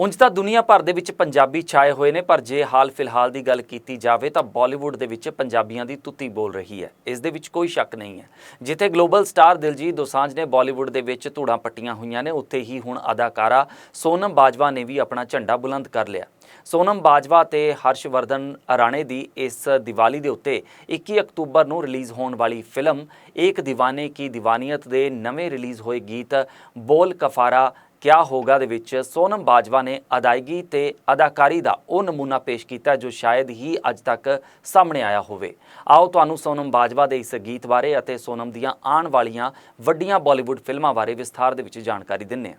ਉਂਝ ਤਾਂ ਦੁਨੀਆ ਭਰ ਦੇ ਵਿੱਚ ਪੰਜਾਬੀ ਛਾਏ ਹੋਏ ਨੇ, ਪਰ ਜੇ ਹਾਲ ਫਿਲਹਾਲ ਦੀ ਗੱਲ ਕੀਤੀ ਜਾਵੇ ਤਾਂ ਬਾਲੀਵੁੱਡ ਦੇ ਵਿੱਚ ਪੰਜਾਬੀਆਂ ਦੀ ਤੁੱਤੀ ਬੋਲ ਰਹੀ ਹੈ। ਇਸ ਦੇ ਵਿੱਚ ਕੋਈ ਸ਼ੱਕ ਨਹੀਂ ਹੈ। ਜਿੱਥੇ ਗਲੋਬਲ ਸਟਾਰ ਦਿਲਜੀਤ ਦੋਸਾਂਝ ਨੇ ਬਾਲੀਵੁੱਡ ਦੇ ਵਿੱਚ ਧੂੜਾਂ ਪੱਟੀਆਂ ਹੋਈਆਂ ਨੇ, ਉੱਥੇ ਹੀ ਹੁਣ ਅਦਾਕਾਰਾ ਸੋਨਮ ਬਾਜਵਾ ਨੇ ਵੀ ਆਪਣਾ ਝੰਡਾ ਬੁਲੰਦ ਕਰ ਲਿਆ। ਸੋਨਮ ਬਾਜਵਾ ਤੇ ਹਰਸ਼ਵਰਧਨ ਅਰਾਣੇ ਦੀ ਇਸ ਦੀਵਾਲੀ ਦੇ ਉੱਤੇ 21 ਅਕਤੂਬਰ ਨੂੰ ਰਿਲੀਜ਼ ਹੋਣ ਵਾਲੀ ਫਿਲਮ ਏਕ دیਵਾਨੇ ਕੀ ਦੀਵਾਨੀਅਤ ਦੇ ਨਵੇਂ ਰਿਲੀਜ਼ ਹੋਏ ਗੀਤ ਬੋਲ ਕਫਾਰਾ ਕਿਆ ਹੋਗਾ ਦੇ ਵਿੱਚ ਸੋਨਮ ਬਾਜਵਾ ਨੇ ਅਦਾਇਗੀ ਤੇ ਅਦਾਕਾਰੀ ਦਾ ਉਹ ਨਮੂਨਾ ਪੇਸ਼ ਕੀਤਾ ਜੋ ਸ਼ਾਇਦ ਹੀ ਅੱਜ ਤੱਕ ਸਾਹਮਣੇ ਆਇਆ ਹੋਵੇ। ਆਓ ਤੁਹਾਨੂੰ ਸੋਨਮ ਬਾਜਵਾ ਦੇ ਇਸ ਗੀਤ ਬਾਰੇ ਅਤੇ ਸੋਨਮ ਦੀਆਂ ਆਉਣ ਵਾਲੀਆਂ ਵੱਡੀਆਂ ਬਾਲੀਵੁੱਡ ਫਿਲਮਾਂ ਬਾਰੇ ਵਿਸਥਾਰ ਦੇ ਵਿੱਚ ਜਾਣਕਾਰੀ ਦਿੰਨੇ ਹਾਂ।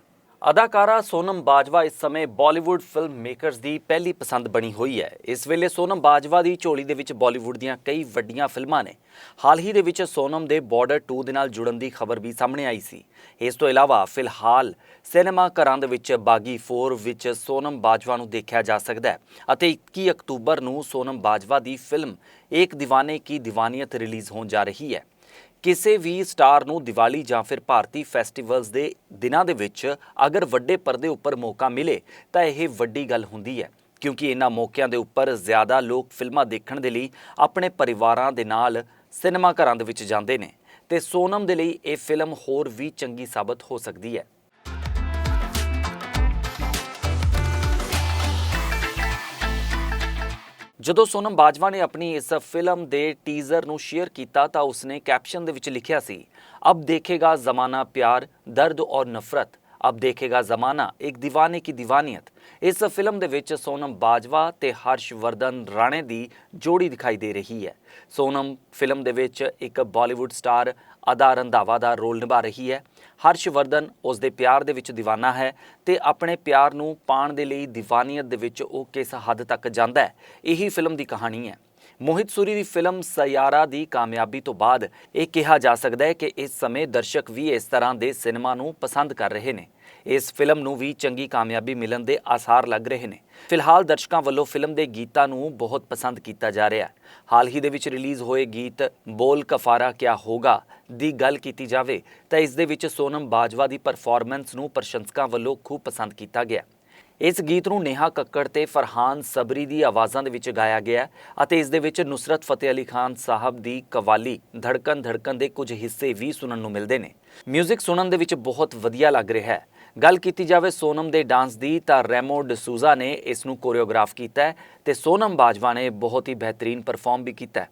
ਅਦਾਕਾਰਾ ਸੋਨਮ ਬਾਜਵਾ ਇਸ ਸਮੇਂ ਬਾਲੀਵੁੱਡ ਫਿਲਮ ਮੇਕਰਸ ਦੀ ਪਹਿਲੀ ਪਸੰਦ ਬਣੀ ਹੋਈ ਹੈ। ਇਸ ਵੇਲੇ ਸੋਨਮ ਬਾਜਵਾ ਦੀ ਝੋਲੀ ਦੇ ਵਿੱਚ ਬਾਲੀਵੁੱਡ ਦੀਆਂ ਕਈ ਵੱਡੀਆਂ ਫਿਲਮਾਂ ਨੇ। ਹਾਲ ਹੀ ਦੇ ਵਿੱਚ ਸੋਨਮ ਦੇ ਬਾਰਡਰ 2 ਦੇ ਨਾਲ ਜੁੜਨ ਦੀ ਖਬਰ ਵੀ ਸਾਹਮਣੇ ਆਈ ਸੀ। ਇਸ ਤੋਂ ਇਲਾਵਾ ਫਿਲਹਾਲ ਸਿਨੇਮਾ ਘਰਾਂ ਦੇ ਵਿੱਚ ਬਾਗੀ 4 ਵਿੱਚ ਸੋਨਮ ਬਾਜਵਾ ਨੂੰ ਦੇਖਿਆ ਜਾ ਸਕਦਾ ਹੈ ਅਤੇ 21 ਅਕਤੂਬਰ ਨੂੰ ਸੋਨਮ ਬਾਜਵਾ ਦੀ ਫਿਲਮ ਏਕ دیਵਾਨੇ ਕੀ ਦੀਵਾਨੀਅਤ ਰਿਲੀਜ਼ ਹੋਣ ਜਾ ਰਹੀ ਹੈ। ਕਿਸੇ ਵੀ ਸਟਾਰ ਨੂੰ ਦੀਵਾਲੀ ਜਾਂ ਫਿਰ ਭਾਰਤੀ ਫੈਸਟੀਵਲਸ ਦੇ ਦਿਨਾਂ ਦੇ ਵਿੱਚ ਅਗਰ ਵੱਡੇ ਪਰਦੇ ਉੱਪਰ ਮੌਕਾ ਮਿਲੇ, ਤਾਂ ਇਹ ਵੱਡੀ ਗੱਲ ਹੁੰਦੀ ਹੈ। ਕਿਉਂਕਿ ਇਹਨਾਂ ਮੌਕਿਆਂ ਦੇ ਉੱਪਰ ਜ਼ਿਆਦਾ ਲੋਕ ਫਿਲਮਾਂ ਦੇਖਣ ਦੇ ਲਈ ਆਪਣੇ ਪਰਿਵਾਰਾਂ ਦੇ ਨਾਲ ਸਿਨੇਮਾ ਘਰਾਂ ਦੇ ਵਿੱਚ ਜਾਂਦੇ ਨੇ ਤੇ ਸੋਨਮ ਦੇ ਲਈ ਇਹ ਫਿਲਮ ਹੋਰ ਵੀ ਚੰਗੀ ਸਾਬਤ ਹੋ ਸਕਦੀ ਹੈ। ਜਦੋਂ ਸੋਨਮ ਬਾਜਵਾ ਨੇ ਆਪਣੀ ਇਸ ਫਿਲਮ ਦੇ ਟੀਜ਼ਰ ਨੂੰ ਸ਼ੇਅਰ ਕੀਤਾ ਤਾਂ ਉਸਨੇ ਕੈਪਸ਼ਨ ਦੇ ਵਿੱਚ ਲਿਖਿਆ ਸੀ, ਅਬ ਦੇਖੇਗਾ ਜ਼ਮਾਨਾ ਪਿਆਰ, ਦਰਦ ਔਰ ਨਫ਼ਰਤ। ਅਬ ਦੇਖੇਗਾ ਜ਼ਮਾਨਾ, ਇੱਕ دیਵਾਨੇ ਕੀ دیਵਾਨੀਅਤ ਇਸ ਫਿਲਮ ਦੇ ਵਿੱਚ ਸੋਨਮ ਬਾਜਵਾ ਤੇ ਹਰਸ਼ਵਰਧਨ ਰਾਣੇ ਦੀ ਜੋੜੀ ਦਿਖਾਈ ਦੇ ਰਹੀ ਹੈ। ਸੋਨਮ ਫਿਲਮ ਦੇ ਵਿੱਚ ਇੱਕ ਬਾਲੀਵੁੱਡ ਸਟਾਰ ਅਦਾ ਰੰਧਾਵਾ ਦਾ ਰੋਲ ਨਿਭਾ ਰਹੀ ਹੈ। ਹਰਸ਼ਵਰਧਨ ਉਸ ਦੇ ਪਿਆਰ ਦੇ ਵਿੱਚ دیਵਾਨਾ ਹੈ ਤੇ ਆਪਣੇ ਪਿਆਰ ਨੂੰ ਪਾਣ ਦੇ ਲਈ دیਵਾਨੀਅਤ ਦੇ ਵਿੱਚ ਉਹ ਕਿਸ ਹੱਦ ਤੱਕ ਜਾਂਦਾ ਹੈ, ਇਹੀ ਫਿਲਮ ਦੀ ਕਹਾਣੀ ਹੈ। ਮੋਹਿਤ ਸੂਰੀ ਦੀ ਫਿਲਮ ਸਯਾਰਾ ਦੀ ਕਾਮਯਾਬੀ ਤੋਂ ਬਾਅਦ ਇਹ ਕਿਹਾ ਜਾ ਸਕਦਾ ਹੈ ਕਿ ਇਸ ਸਮੇਂ ਦਰਸ਼ਕ ਵੀ ਇਸ ਤਰ੍ਹਾਂ ਦੇ ਸਿਨੇਮਾ ਨੂੰ ਪਸੰਦ ਕਰ ਰਹੇ ਨੇ। ਇਸ ਫਿਲਮ ਨੂੰ ਵੀ ਚੰਗੀ ਕਾਮਯਾਬੀ ਮਿਲਣ ਦੇ ਆਸਾਰ ਲੱਗ ਰਹੇ ਨੇ। ਫਿਲਹਾਲ ਦਰਸ਼ਕਾਂ ਵੱਲੋਂ ਫਿਲਮ ਦੇ ਗੀਤਾਂ ਨੂੰ ਬਹੁਤ ਪਸੰਦ ਕੀਤਾ ਜਾ ਰਿਹਾ ਹੈ। ਹਾਲ ਹੀ ਦੇ ਵਿੱਚ ਰਿਲੀਜ਼ ਹੋਏ ਗੀਤ ਬੋਲ ਕਫਾਰਾ ਕਿਆ ਹੋਗਾ ਦੀ ਗੱਲ ਕੀਤੀ ਜਾਵੇ ਤਾਂ ਇਸ ਦੇ ਵਿੱਚ ਸੋਨਮ ਬਾਜਵਾ ਦੀ ਪਰਫਾਰਮੈਂਸ ਨੂੰ ਪ੍ਰਸ਼ੰਸਕਾਂ ਵੱਲੋਂ ਖੂਬ ਪਸੰਦ ਕੀਤਾ ਗਿਆ ਇਸ ਗੀਤ ਨੂੰ ਨੇਹਾ ਕੱਕੜ ਤੇ ਫਰਹਾਨ ਸਬਰੀ ਦੀ ਆਵਾਜ਼ਾਂ ਦੇ ਵਿੱਚ ਗਾਇਆ ਗਿਆ ਅਤੇ ਇਸ ਦੇ ਵਿੱਚ ਨੁਸਰਤ ਫਤਿਹ ਅਲੀ ਖਾਨ ਸਾਹਿਬ ਦੀ ਕਵਾਲੀ ਧੜਕਣ ਧੜਕਣ ਦੇ ਕੁਝ ਹਿੱਸੇ ਵੀ ਸੁਣਨ ਨੂੰ ਮਿਲਦੇ ਨੇ। 뮤직 ਸੁਣਨ ਦੇ ਵਿੱਚ ਬਹੁਤ ਵਧੀਆ ਲੱਗ ਰਿਹਾ ਹੈ। ਗੱਲ ਕੀਤੀ ਜਾਵੇ ਸੋਨਮ ਦੇ ਡਾਂਸ ਦੀ ਤਾਂ ਰੈਮੋ ਡਿਸੂਜ਼ਾ ਨੇ ਇਸ ਨੂੰ ਕੋਰੀਓਗ੍ਰਾਫ ਕੀਤਾ ਹੈ ਤੇ ਸੋਨਮ ਬਾਜਵਾ ਨੇ ਬਹੁਤ ਹੀ ਬਿਹਤਰੀਨ ਪਰਫਾਰਮ ਵੀ ਕੀਤਾ ਹੈ।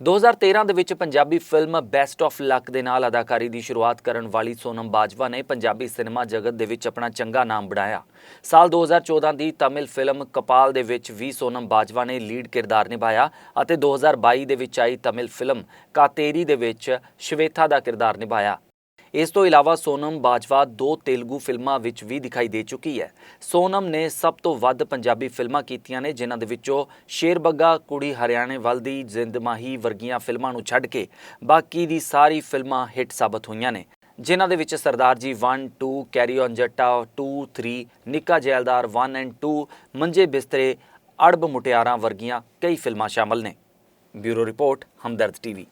2013 ਦੇ ਵਿੱਚ Punjabi film best of luck ਦੇ ਨਾਲ ਅਦਾਕਾਰੀ ਦੀ ਸ਼ੁਰੂਆਤ ਕਰਨ ਵਾਲੀ ਸੋਨਮ ਬਾਜਵਾ ਨੇ ਪੰਜਾਬੀ ਸਿਨੇਮਾ ਜਗਤ ਦੇ ਵਿੱਚ ਆਪਣਾ ਚੰਗਾ ਨਾਮ ਬਣਾਇਆ। ਸਾਲ 2014 ਦੀ ਤਮਿਲ ਫਿਲਮ ਕਪਾਲ ਦੇ ਵਿੱਚ ਵੀ ਸੋਨਮ ਬਾਜਵਾ ਨੇ ਲੀਡ ਕਿਰਦਾਰ ਨਿਭਾਇਆ ਅਤੇ 2022 ਦੇ ਵਿੱਚ ਆਈ ਤਮਿਲ ਫਿਲਮ ਕਾਤੇਰੀ ਦੇ ਵਿੱਚ ਸ਼ਵੇਤਾ ਦਾ ਕਿਰਦਾਰ ਨਿਭਾਇਆ। ਇਸ ਤੋਂ ਇਲਾਵਾ ਸੋਨਮ ਬਾਜਵਾ ਦੋ ਤੇਲਗੂ ਫਿਲਮਾਂ ਵਿੱਚ ਵੀ ਦਿਖਾਈ ਦੇ ਚੁੱਕੀ ਹੈ। ਸੋਨਮ ਨੇ ਸਭ ਤੋਂ ਵੱਧ ਪੰਜਾਬੀ ਫਿਲਮਾਂ ਕੀਤੀਆਂ ਨੇ, ਜਿਨ੍ਹਾਂ ਦੇ ਵਿੱਚੋਂ ਸ਼ੇਰਬੱਗਾ, ਕੁੜੀ ਹਰਿਆਣੇ ਵੱਲ ਦੀ ਜ਼ਿੰਦਮਾਹੀ ਵਰਗੀਆਂ ਫਿਲਮਾਂ ਨੂੰ ਛੱਡ ਕੇ ਬਾਕੀ ਦੀ ਸਾਰੀ ਫਿਲਮਾਂ ਹਿੱਟ ਸਾਬਤ ਹੋਈਆਂ ਨੇ। ਜਿਨ੍ਹਾਂ ਦੇ ਵਿੱਚ ਸਰਦਾਰ ਜੀ 1 2 ਕੈਰੀ ਔਨ ਜੱਟਾ 2 3 ਨਿੱਕਾ ਜੈਲਦਾਰ 1 ਐਂਡ 2 ਮੰਜੇ ਬਿਸਤਰੇ, ਅੜਬ ਮੁਟਿਆਰਾਂ ਵਰਗੀਆਂ ਕਈ ਫਿਲਮਾਂ ਸ਼ਾਮਲ ਨੇ। Bureau report, Hamdard TV.